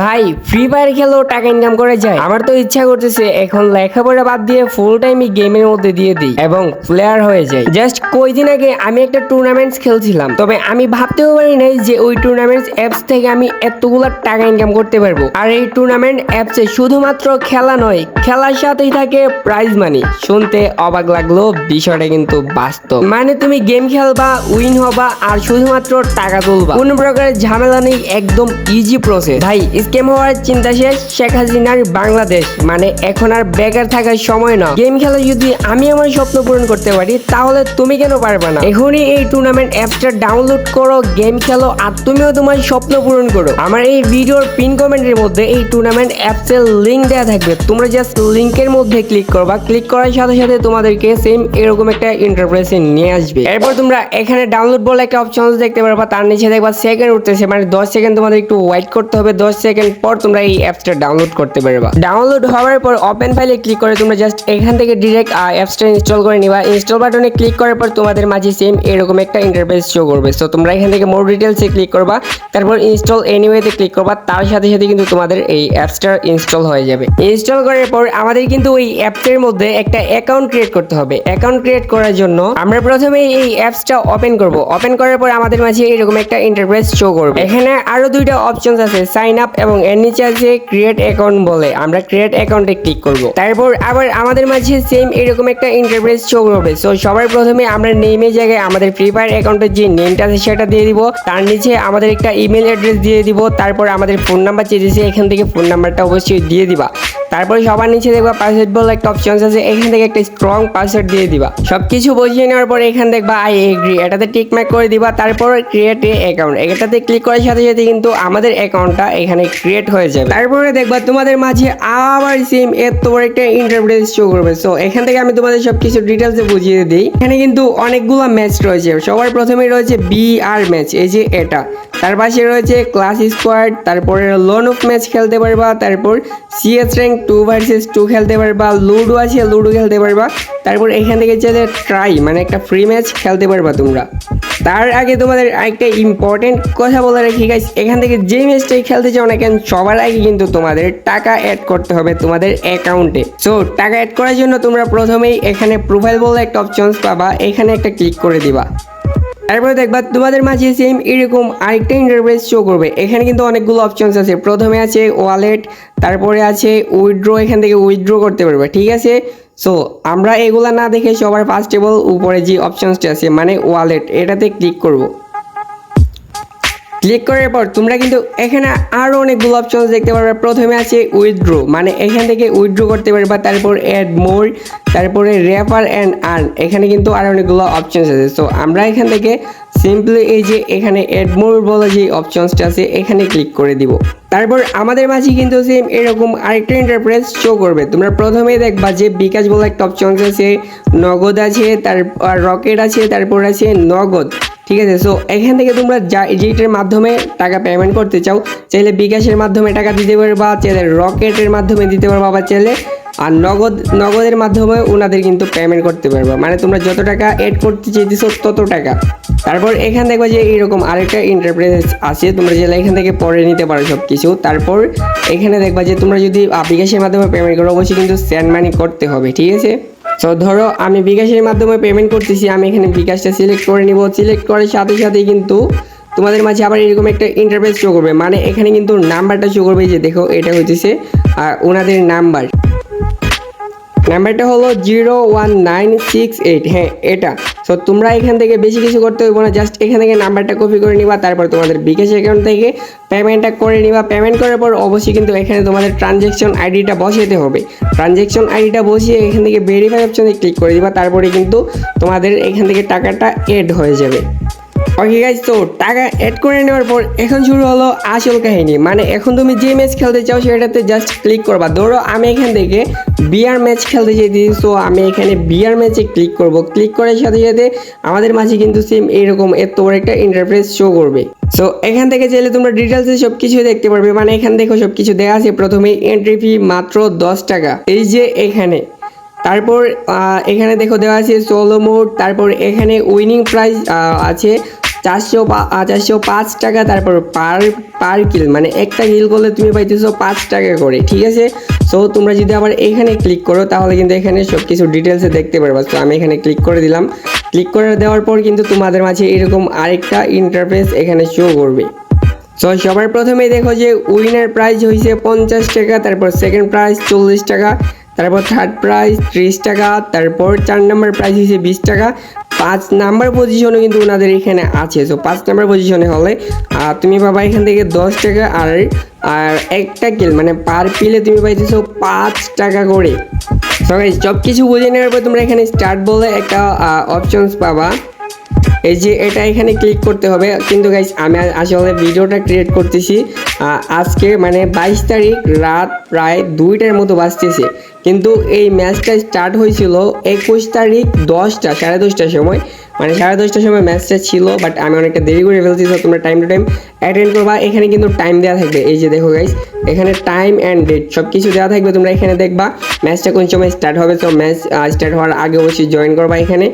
ভাই free fire খেলেও টাকা ইনকাম করা যায়। আমার তো ইচ্ছা করতেছে এখন লেখাপড়া বাদ দিয়ে ফুল টাইমই গেমের মধ্যে দিয়ে দিই এবং প্লেয়ার হয়ে যাই। জাস্ট কয়দিন আগে আমি একটা টুর্নামেন্টস খেলছিলাম, তবে আমি ভাবতেও পারি নাই যে ওই টুর্নামেন্টস অ্যাপস থেকে আমি এতগুলো টাকা ইনকাম করতে পারব। আর এই টুর্নামেন্ট অ্যাপসে শুধুমাত্র খেলা নয়, খেলার সাথেই থাকে প্রাইজ মানি শুনতে অবাক লাগল, বিষয়টা কিন্তু বাস্তব। মানে তুমি গেম খেলবা উইন হবা, আর শুধুমাত্র টাকা তুলবা। কোন প্রকারের ঝামেলা নেই, একদম ইজি প্রসেস ভাই স্ক্যাম হওয়ার চিন্তা শেষ শেখ হাসিনার বাংলাদেশ। মানে এখন আর বেকার থাকার সময় না গেম খেলা যদি আমি আমার স্বপ্ন পূরণ করতে পারি, তাহলে তুমি কেন পারবে না? এখনই এই টুর্নামেন্ট অ্যাপসটা ডাউনলোড করো, গেম খেলো, আর তুমিও তোমার স্বপ্ন পূরণ করো। আমার এই ভিডিওর পিন কমেন্টের মধ্যে এই টুর্নামেন্ট অ্যাপসের লিঙ্ক দেওয়া থাকবে। তোমরা জাস্ট লিঙ্কের মধ্যে ক্লিক করবা। ক্লিক করার সাথে সাথে তোমাদেরকে সেম এরকম একটা ইন্টারপ্রেসে নিয়ে আসবে। এরপর তোমরা এখানে ডাউনলোড বলে একটা অপশন দেখতে পারবা। তার নিচে দেখবা সেকেন্ড উঠতেছে। মানে দশ সেকেন্ড তোমাদের একটু ওয়েট করতে হবে। দশ সেকেন্ড পর তোমরা এই অ্যাপসটা ডাউনলোড করতে পারবা। ডাউনলোড হওয়ার পর ওপেন ফাইলে ক্লিক করে তোমরা জাস্ট এখান থেকে ডিরেক্ট অ্যাপসটা ইনস্টল করে নিবা। ইনস্টল বাটনে ক্লিক করার পর তোমাদের মাঝে সেম এরকম একটা ইন্টারফেস শো করবে। সো তোমরা এখান থেকে মোর ডিটেলসে ক্লিক করবা, তারপর ইনস্টল এনিওয়েতে ক্লিক করবা, তার সাথে সাথে কিন্তু তোমাদের এই অ্যাপসটা ইনস্টল হয়ে যাবে। ইনস্টল করার পর আমাদের কিন্তু ওই অ্যাপসের মধ্যে একটা অ্যাকাউন্ট ক্রিয়েট করতে হবে। অ্যাকাউন্ট ক্রিয়েট করার জন্য আমরা প্রথমে এই অ্যাপসটা ওপেন করব। ওপেন করার পর আমাদের মাঝে এরকম একটা ইন্টারফেস শো করবে। এখানে আরও দুইটা অপশনস আছে। সাইন আপ এবং এর নিচে আছে ক্রিয়েট অ্যাকাউন্ট বলে। আমরা ক্রিয়েট অ্যাকাউন্টে ক্লিক করব। তারপর আবার আমাদের মাঝে সেম এরকম একটা ইন্টারফেস শো হবে। সো সবার প্রথমে আমরা নেমের জায়গায় আমাদের ফ্রি ফায়ার অ্যাকাউন্টের যে নেমটা আছে সেটা দিয়ে দিব। তার নিচে আমাদের একটা ইমেল অ্যাড্রেস দিয়ে দিব। তারপর আমাদের ফোন নাম্বার চেয়েছে এখান থেকে ফোন নাম্বারটা অবশ্যই দিয়ে দিবা। তারপরে সবার নিচে দেখবা পাসওয়ার্ড বলে একটা অপশন আছে, এখান থেকে একটা স্ট্রং পাসওয়ার্ড দিয়ে দিবা। সবকিছু বুঝিয়ে নেওয়ার পরে এখান দেখবা আই এগ্রি এটাতে টিক মার্ক করে দিবা, তারপর ক্রিয়েট এ অ্যাকাউন্ট এটাতে ক্লিক করার সাথে সাথে কিন্তু আমাদের অ্যাকাউন্টটা এখানে ক্রিয়েট হয়ে যাবে। তারপরে দেখবা তোমাদের মাঝে আবার সেম এত বড় একটা ইন্টারপ্রেস শো করবে। সো এখান থেকে আমি তোমাদের সবকিছু ডিটেলসে বুঝিয়ে দিই। এখানে কিন্তু অনেকগুলো ম্যাচ রয়েছে। সবার প্রথমেই রয়েছে বি আর ম্যাচ এই যে এটা। তার পাশে রয়েছে ক্লাস স্কোয়াড তারপরে লোন অফ ম্যাচ খেলতে পারবা, তারপর CS rank two versus two খেলতে পারবা, লুডো আছে, লুডো খেলতে পারবা। তারপর এখান থেকে চাইলে ট্রাই মানে একটা ফ্রি ম্যাচ খেলতে পারবা তোমরা। তার আগে তোমাদের একটা ইম্পর্টেন্ট কথা বলে রাখি গাইস এখান থেকে যে ম্যাচটাই খেলতে চাও না কেন, সবার আগে কিন্তু তোমাদের টাকা অ্যাড করতে হবে তোমাদের অ্যাকাউন্টে সো টাকা অ্যাড করার জন্য তোমরা প্রথমেই এখানে প্রোফাইল বলে একটা অপশনস পাবা, এখানে একটা ক্লিক করে দিবা। তারপরে দেখবা তোমাদের মাঝে সেম এরকম আরেকটা ইন্টারফেস শো করবে। এখানে কিন্তু অনেকগুলো অপশনস আছে। প্রথমে আছে ওয়ালেট তারপরে আছে উইথড্র এখান থেকে উইথড্র করতে পারবে, ঠিক আছে? সো আমরা এগুলা না দেখে সবার ফার্স্ট অল উপরে যে অপশনসটা আছে মানে ওয়ালেট এটাতে ক্লিক করব। ক্লিক করার পর তোমরা কিন্তু এখানে আরও অনেকগুলো অপশন দেখতে পারবে। প্রথমে আছে উইথড্রো মানে এখান থেকে উইথড্রো করতে পারবা, তারপর অ্যাড মোর তারপরে রেফার অ্যান্ড আর্ন এখানে কিন্তু আরও অনেকগুলো অপশনস আছে। সো আমরা এখান থেকে সিম্পলি এই যে এখানে অ্যাড মোর বলে যে অপশনসটা আছে, এখানে ক্লিক করে দিব। তারপর আমাদের মাঝে কিন্তু সেম এরকম আরেকটা ইন্টারপ্রেস শো করবে। তোমরা প্রথমেই দেখবা যে বিকাশ বলে একটা অপশনস আছে, নগদ আছে তারপর রকেট আছে, তারপর আছে নগদ। ঠিক আছে সো এখান থেকে তোমরা যা যেটার মাধ্যমে টাকা পেমেন্ট করতে চাও, চাইলে বিকাশের মাধ্যমে টাকা দিতে পারবা, চাইলে রকেটের মাধ্যমে দিতে পারবা, বা চাইলে, আর নগদ, নগদের মাধ্যমে ওনাদের কিন্তু পেমেন্ট করতে পারবা। মানে তোমরা যত টাকা এড করতে চাইতেছো, তত টাকা। তারপর এখান দেখবা যে এইরকম আরেকটা ইন্টারপ্রেস আছে, তোমরা চাইলে এখান থেকে পরে নিতে পারো সব কিছু তারপর এখানে দেখবা যে তোমরা যদি বিকাশের মাধ্যমে পেমেন্ট করো, অবশ্যই কিন্তু স্যান্ড মানি করতে হবে, ঠিক আছে? সো ধরো, আমি বিকাশের মাধ্যমে পেমেন্ট করতেছি, আমি এখানে বিকাশটা সিলেক্ট করে নিব। সিলেক্ট করার সাথে সাথে কিন্তু তোমাদের মাঝে আবার এরকম একটা ইন্টারফেস শো করবে। মানে এখানে কিন্তু নাম্বারটা শো করবে যে, দেখো, এটা হচ্ছে আর ওনাদের নাম্বার নাম্বারটা হলো zero one nine six eight হ্যাঁ এটা। সো তোমরা এখান থেকে বেশি কিছু করতে হইব না। জাস্ট এখান থেকে নাম্বারটা কপি করে নিবা, তারপর তোমাদের বিকাশ অ্যাকাউন্ট থেকে পেমেন্টটা করে নিবা। পেমেন্ট করার পর অবশ্যই কিন্তু এখানে তোমাদের ট্রানজ্যাকশন আইডিটা বসাতে হবে। ট্রানজ্যাকশন আইডিটা বসিয়ে এখান থেকে ভেরিফাই অপশনে ক্লিক করে দিবা। তারপরে কিন্তু তোমাদের এখান থেকে টাকাটা এড হয়ে যাবে। ওকে গাইজ তো টাকা অ্যাড করে নেওয়ার পর এখন শুরু হলো আসল কাহিনী। মানে এখন তুমি যে ম্যাচ খেলতে চাও সেটাতে জাস্ট ক্লিক করবা। ধরো আমি এখান থেকে বিয়ার ম্যাচ খেলতে চাইছি সো আমি এখানে বিয়ার ম্যাচে ক্লিক করব। ক্লিক করার সাথে সাথে আমাদের মাঝে কিন্তু সেম এরকম এত বড় একটা ইন্টারফেস শো করবে। সো এখান থেকে চাইলে তোমরা ডিটেলসে সব কিছু দেখতে পারবে। মানে এখান থেকে সব কিছু দেওয়া আছে। প্রথমে এন্ট্রি ফি মাত্র দশ টাকা। এই যে এখানে তারপর এখানে দেখো দেওয়া আছে সোলো মোড তারপর এখানে উইনিং প্রাইজ আছে চারশো চারশো পাঁচ টাকা, তারপর পার পার কিল মানে একটা কিল করলে তুমি পাইতেছো পাঁচ টাকা করে, ঠিক আছে? সো তোমরা যদি আবার এখানে ক্লিক করো, তাহলে কিন্তু এখানে সব কিছু ডিটেলসে দেখতে পারবা। তো আমি এখানে ক্লিক করে দিলাম। ক্লিক করে দেওয়ার পর কিন্তু তোমাদের মাঝে এরকম আরেকটা ইন্টারফেস এখানে শো করবে। সো সবার প্রথমেই দেখো যে উইনার প্রাইজ হয়েছে পঞ্চাশ টাকা, তারপর সেকেন্ড প্রাইজ চল্লিশ টাকা তারপর থার্ড প্রাইজ ত্রিশ টাকা, তারপর চার নাম্বার প্রাইজ হয়েছে বিশ টাকা। পাঁচ নাম্বার পজিশনে কিন্তু ওনাদের এখানে আছে। সো পাঁচ নাম্বার পজিশনে হলে তুমি পাবা এখান থেকে দশ টাকা আর আর একটা কিল মানে পার পিলে তুমি পাইতেছো পাঁচ টাকা করে। সো সব কিছু বুঝে নেওয়ার পর তোমরা এখানে স্টার্ট বলে একটা অপশনস পাবা। এই যে এটা এখানে ক্লিক করতে হবে। কিন্তু গাইস আমি আসলে ভিডিওটা ক্রিয়েট করতেছি। আজকে মানে বাইশ তারিখ রাত প্রায় দুইটার মতো বাজতেছে। কিন্তু এই ম্যাচটা স্টার্ট হয়েছিল একুশ তারিখ দশটা, সাড়ে দশটার সময়। মানে সাড়ে দশটার সময় ম্যাচটা ছিল বাট আমি অনেকটা দেরি করে ফেলছি তোমরা টাইম টু টাইম অ্যাটেন্ড করবা। এখানে কিন্তু টাইম দেওয়া থাকবে। এই যে দেখো গাইস এখানে টাইম অ্যান্ড ডেট সব কিছু দেওয়া থাকবে, তোমরা এখানে দেখবা। ম্যাচটা কোন সময় স্টার্ট হবে, তো ম্যাচ স্টার্ট হওয়ার আগে অবশ্যই জয়েন করবা এখানে।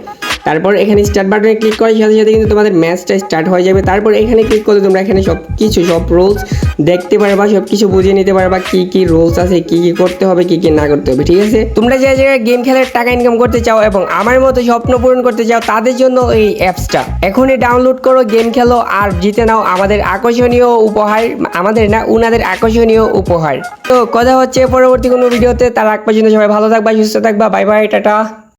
তারপর এখানে স্টার্ট বাটনে ক্লিক করার সাথে সাথে কিন্তু তোমাদের ম্যাচটা স্টার্ট হয়ে যাবে। তারপর এখানে ক্লিক করলে তোমরা এখানে সব কিছু সব রুলস দেখতে পারবা সব কিছু বুঝে নিতে পারবা কি কি রুলস আছে, কি কি করতে হবে, কি কি না করতে হবে, ঠিক আছে? তোমরা যে জায়গায় গেম খেলার টাকা ইনকাম করতে চাও এবং আমার মতো স্বপ্ন পূরণ করতে চাও, তাদের জন্য এই অ্যাপসটা এখনই ডাউনলোড করো গেম খেলো, আর জিতে নাও আমাদের আকর্ষণীয় উপহার, আমাদের না, উনাদের আকর্ষণীয় উপহার। তো কথা হচ্ছে, পরবর্তী কোনো ভিডিওতে, তার আগ পর্যন্ত সবাই ভালো থাকবা, সুস্থ থাকবা, বাই বাই, টাটা।